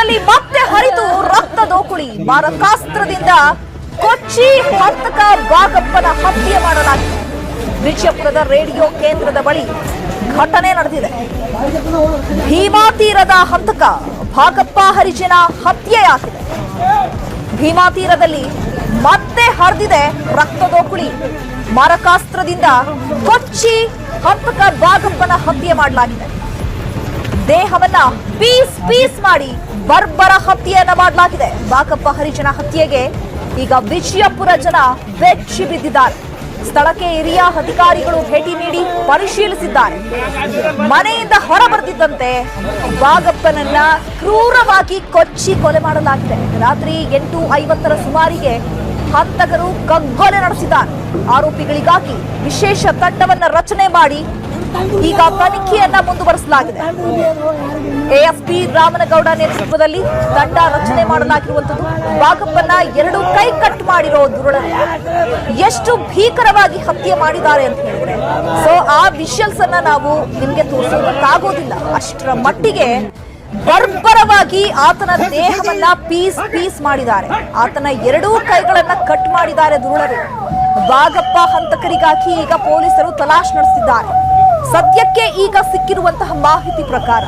ಭೀಮಾತೀರದಲ್ಲಿ ಮತ್ತೆ ಹರಿದು ರಕ್ತ ದೋಕುಳಿ ಮಾರಕಾಸ್ತ್ರದಿಂದ ಕೊಚ್ಚಿ ಹಂತಕ ಬಾಗಪ್ಪನ ಹತ್ಯೆ ಮಾಡಲಾಗಿದೆ. ವಿಜಯಪುರದ ರೇಡಿಯೋ ಕೇಂದ್ರದ ಬಳಿ ಘಟನೆ ನಡೆದಿದೆ. ಭೀಮಾ ತೀರದ ಹಂತಕ ಭಾಗಪ್ಪ ಹರಿಜನ ಹತ್ಯೆಯಾಗಿದೆ. ಭೀಮಾ ತೀರದಲ್ಲಿ ಮತ್ತೆ ಹರಿದಿದೆ ರಕ್ತದೋಕುಳಿ ಮಾರಕಾಸ್ತ್ರದಿಂದ ಕೊಚ್ಚಿ ಹಂತಕ ಬಾಗಪ್ಪನ ಹತ್ಯೆ ಮಾಡಲಾಗಿದೆ. ದೇಹವನ್ನ ಪೀಸ್ ಪೀಸ್ ಮಾಡಿ ಬರ್ಬರ ಹತ್ಯೆಯನ್ನ ಮಾಡಲಾಗಿದೆ. ಬಾಕಪ್ಪ ಹರಿಜನ ಹತ್ಯೆಗೆ ಈಗ ವಿಜಯಪುರ ಜನ ಬೆಚ್ಚಿ ಬಿದ್ದಿದ್ದಾರೆ. ಸ್ಥಳಕ್ಕೆ ಹಿರಿಯ ಅಧಿಕಾರಿಗಳು ಭೇಟಿ ನೀಡಿ ಪರಿಶೀಲಿಸಿದ್ದಾರೆ. ಮನೆಯಿಂದ ಹೊರಬರ್ತಿದ್ದಂತೆ ಬಾಗಪ್ಪನನ್ನ ಕ್ರೂರವಾಗಿ ಕೊಚ್ಚಿ ಕೊಲೆ ಮಾಡಲಾಗಿದೆ. ರಾತ್ರಿ ಎಂಟು ಐವತ್ತರ ಸುಮಾರಿಗೆ ಹಂತಕರು ಕಗ್ಗೊಲೆ ನಡೆಸಿದ್ದಾರೆ. ಆರೋಪಿಗಳಿಗಾಗಿ ವಿಶೇಷ ತಂಡವನ್ನ ರಚನೆ ಮಾಡಿ ಈಗ ತನಿಖೆಯನ್ನ ಮುಂದುವರಿಸಲಾಗಿದೆ. ಎಎಸ್ಪಿ ರಾಮನಗೌಡ ನೇತೃತ್ವದಲ್ಲಿ ತಂಡ ರಚನೆ ಮಾಡಲಾಗಿರುವಂತದ್ದು ಬಾಗಪ್ಪನ ಎರಡು ಕೈ ಕಟ್ ಮಾಡಿರೋ ದೃಢ ಎಷ್ಟು ಭೀಕರವಾಗಿ ಹತ್ಯೆ ಮಾಡಿದ್ದಾರೆ ಅಂತ ಹೇಳಿದ್ರೆ. ಸೊ ಆ ವಿಷಲ್ಸ್ ಅನ್ನ ನಾವು ನಿಮ್ಗೆ ತೋರಿಸೋದಕ್ಕಾಗೋದಿಲ್ಲ ಅಷ್ಟರ ಮಟ್ಟಿಗೆ ಬರ್ಬರವಾಗಿ ಆತನ ದೇಹವನ್ನ ಪೀಸ್ ಪೀಸ್ ಮಾಡಿದ್ದಾರೆ. ಆತನ ಎರಡೂ ಕೈಗಳನ್ನ ಕಟ್ ಮಾಡಿದ್ದಾರೆ ದುರುಳರು ಬಾಗಪ್ಪ ಹಂತಕರಿಗಾಗಿ ಈಗ ಪೊಲೀಸರು ತಲಾಶ್ ನಡೆಸಿದ್ದಾರೆ. ಸದ್ಯಕ್ಕೆ ಈಗ ಸಿಕ್ಕಿರುವಂತಹ ಮಾಹಿತಿ ಪ್ರಕಾರ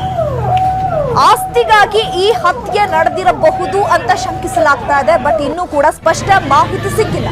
ಆಸ್ತಿಗಾಗಿ ಈ ಹತ್ಯೆ ನಡೆದಿರಬಹುದು ಅಂತ ಶಂಕಿಸಲಾಗ್ತಾ ಇದೆ, ಬಟ್ ಇನ್ನೂ ಕೂಡ ಸ್ಪಷ್ಟ ಮಾಹಿತಿ ಸಿಕ್ಕಿಲ್ಲ.